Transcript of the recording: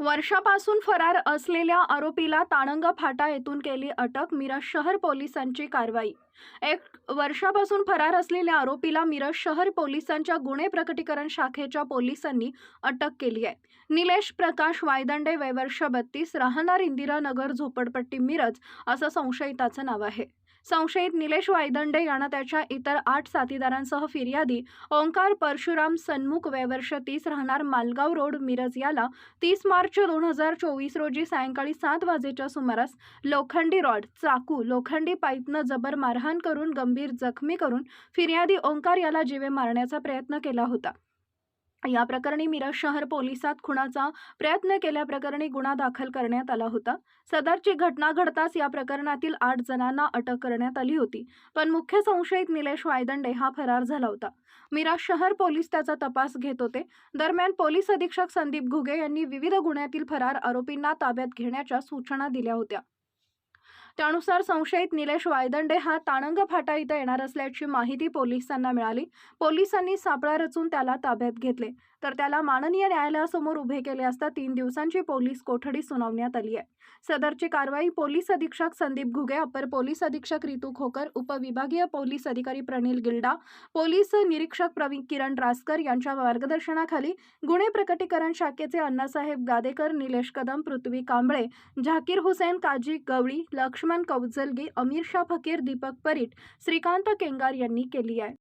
वर्षापासून फरार असलेल्या आरोपीला ताणंग फाटा येथून केली अटक मिरज शहर पोलिसांची कारवाई. एक वर्षापासून फरार असलेल्या आरोपीला मिरज शहर पोलिसांच्या गुन्हे प्रकटीकरण शाखेच्या पोलिसांनी अटक केली आहे. निलेश प्रकाश वायदंडे वय वर्ष बत्तीस राहणार इंदिरानगर झोपडपट्टी मिरज असं संशयिताचं नाव आहे. संशयित निलेश वायदंडे यानं त्याच्या इतर आठ साथीदारांसह फिर्यादी ओंकार परशुराम सन्मुख वयवर्ष तीस राहणार मालगाव रोड मिरज याला तीस मार्च दोन हजार चोवीस रोजी सायंकाळी सात वाजेच्या सुमारास लोखंडी रॉड चाकू लोखंडी पाईपनं जबर मारहाण करून गंभीर जखमी करून फिर्यादी ओंकार याला जीवे मारण्याचा प्रयत्न केला होता. या प्रकरणी मिरज शहर पोलिसात खुणाचा प्रयत्न केल्याप्रकरणी गुन्हा दाखल करण्यात आला होता. सदरची घटना घडताच या प्रकरणातील आठ जणांना अटक करण्यात आली होती. पण मुख्य संशयित निलेश वायदंडे हा फरार झाला होता. मिराज शहर पोलीस त्याचा तपास घेत होते. दरम्यान पोलीस अधीक्षक संदीप घुगे यांनी विविध गुन्ह्यातील फरार आरोपींना ताब्यात घेण्याच्या सूचना दिल्या होत्या. त्यानुसार संशयित निलेश वायदंडे हा ताणंग फाटा इथं येणार असल्याची माहिती पोलिसांना मिळाली. पोलिसांनी सापळा रचून त्याला ताब्यात घेतले. तर त्याला माननीय न्यायालयासमोर उभे केले असता तीन दिवसांची पोलीस कोठडी सुनावण्यात आली आहे. सदरची कारवाई पोलीस अधीक्षक संदीप घुगे अपर पोलीस अधीक्षक रितू खोकर उपविभागीय पोलीस अधिकारी प्रणील गिल्डा पोलीस निरीक्षक प्रवीण किरण रासकर यांच्या मार्गदर्शनाखाली गुन्हे प्रकटीकरण शाखेचे अण्णासाहेब गादेकर निलेश कदम पृथ्वी कांबळे झाकीर हुसेन काजी गवळी लक्ष्मण कौजलगी अमीर शाह फकीर दीपक परीट श्रीकांत केंगार यांनी केली आहे.